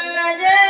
Jai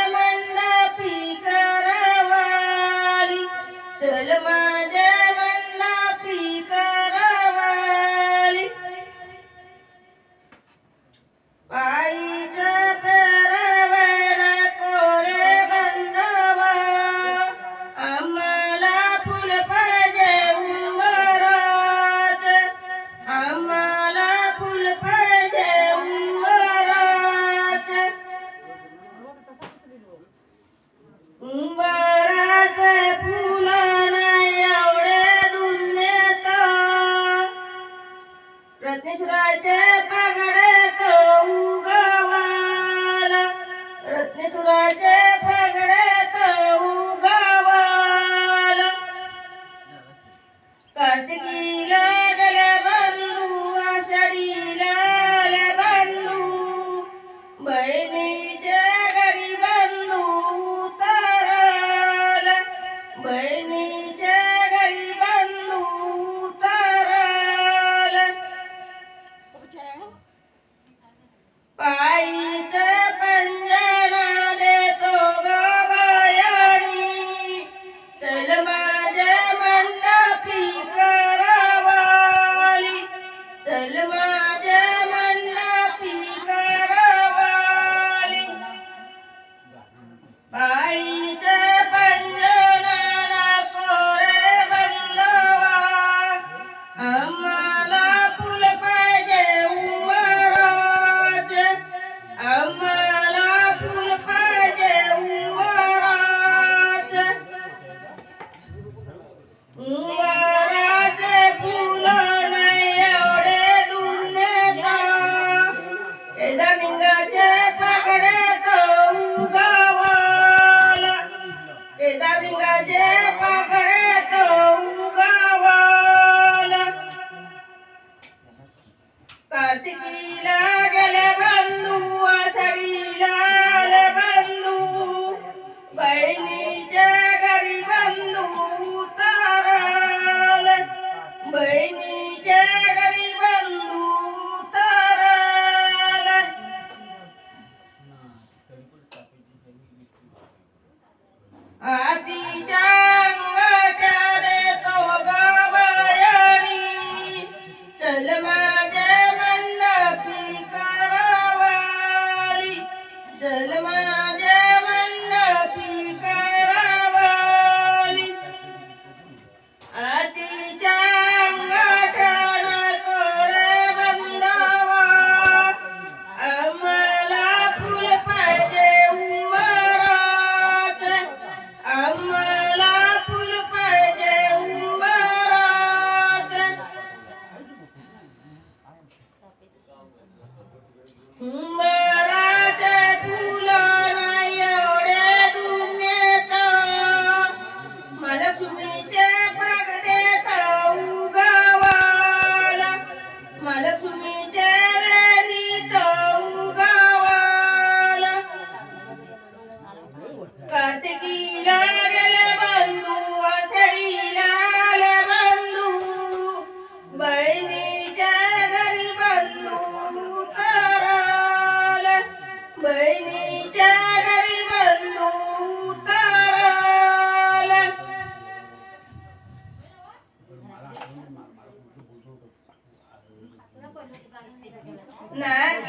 奶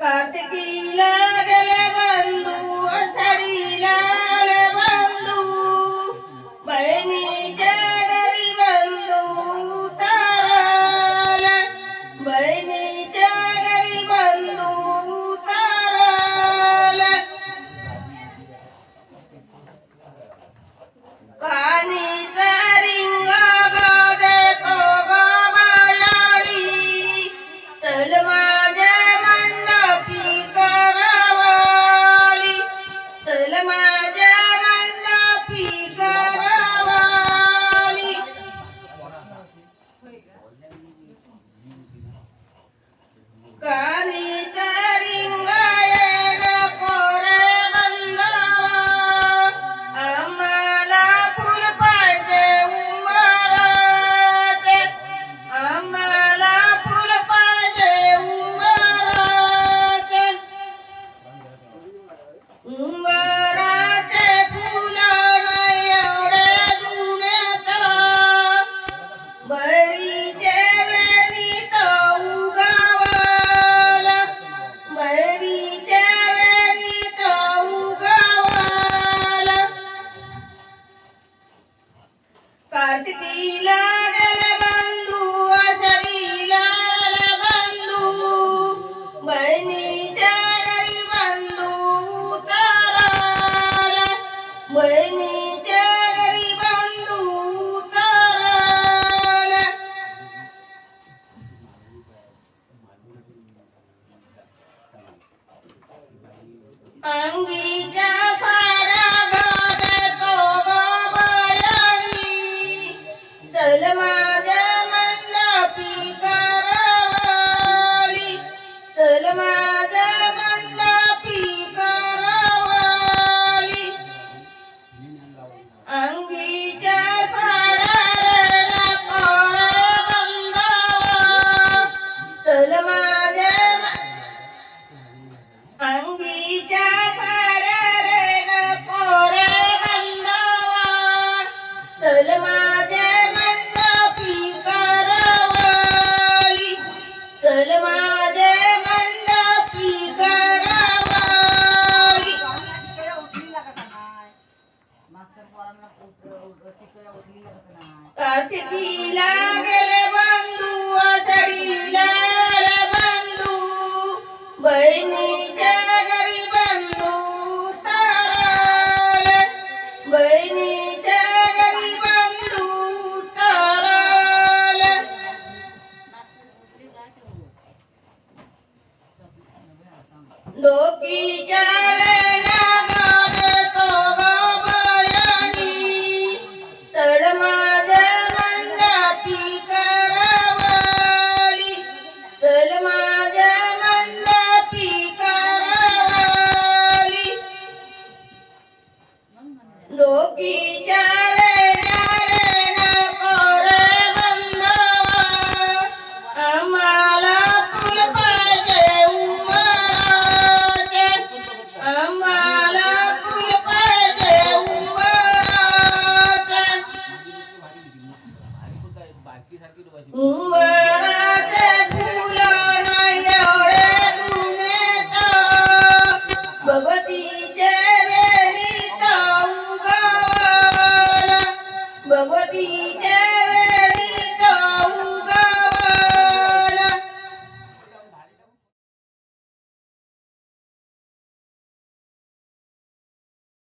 कार्तिकीला Kartiki लागल बंधू आषाढी लागल बंधू बहिणीच्या घरी बंधू उतार बहिणीच्या घरी बंधू उतार अंगी कार्तिकीला गेले